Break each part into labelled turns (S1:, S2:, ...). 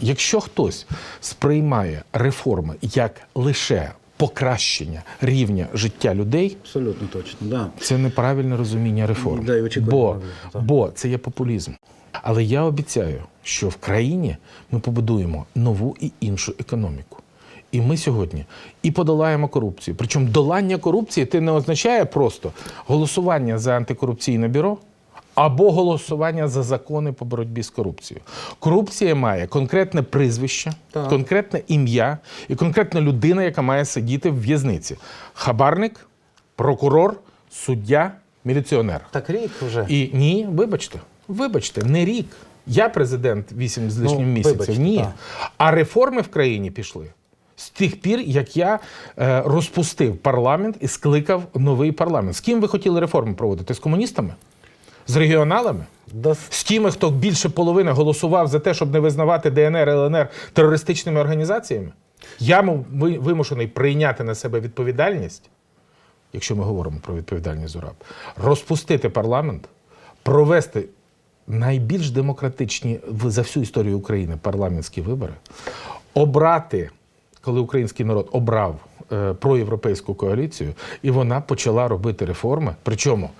S1: Якщо хтось сприймає реформи як лише покращення рівня життя людей,
S2: Абсолютно точно, да.
S1: це неправильне розуміння реформ.
S2: Да, і
S1: бо, бо це є популізм. Але я обіцяю, що в країні ми побудуємо нову і іншу економіку. І ми сьогодні і подолаємо корупцію. Причому долання корупції це не означає просто голосування за антикорупційне бюро або голосування за закони по боротьбі з корупцією. Корупція має конкретне прізвище,
S2: Так.
S1: конкретне ім'я і конкретна людина, яка має сидіти в в'язниці. Хабарник, прокурор, суддя, міліціонер.
S2: Так рік вже.
S1: І ні, вибачте, вибачте, не рік. Я президент 8 з лишнім
S2: Ну,
S1: місяців.
S2: вибачте,
S1: ні.
S2: так.
S1: А реформи в країні пішли з тих пір, як я е, розпустив парламент і скликав новий парламент. З ким ви хотіли реформи проводити? З комуністами? З регіоналами? З тими, хто більше половини голосував за те, щоб не визнавати ДНР ЛНР терористичними організаціями? Я му- вимушений прийняти на себе відповідальність, якщо ми говоримо про відповідальність ЗУРАБ, розпустити парламент, провести найбільш демократичні за всю історію України парламентські вибори, обрати, коли український народ обрав е, проєвропейську коаліцію, і вона почала робити реформи. Причому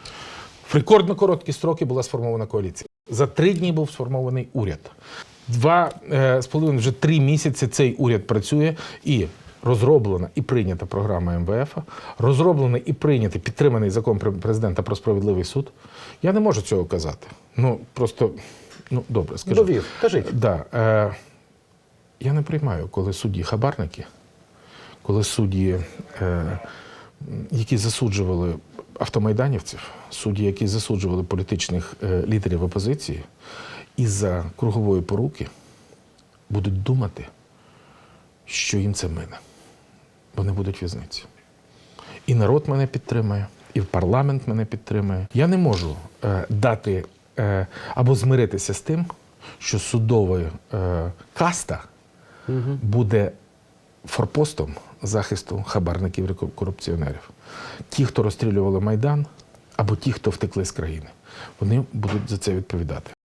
S1: в рекордно короткі строки була сформована коаліція. За три дні був сформований уряд. Два е, з половиною вже три місяці цей уряд працює і розроблена і прийнята програма МВФ, розроблений і прийнятий підтриманий закон президента про справедливий суд. Я не можу цього казати. Ну просто ну добре, скажу.
S2: Довів. Кажіть.
S1: Да, е, я не приймаю, коли судді хабарники, коли судді, е, які засуджували автомайданівців, судді, які засуджували політичних е, лідерів опозиції, із-за кругової поруки будуть думати, що їм це мине. Вони будуть в'язниці. І народ мене підтримує, і парламент мене підтримує. Я не можу е, дати е, або змиритися з тим, що судова е, каста буде форпостом захисту хабарників і корупціонерів. Ті, хто розстрілювали Майдан, або ті, хто втекли з країни, вони будуть за це відповідати.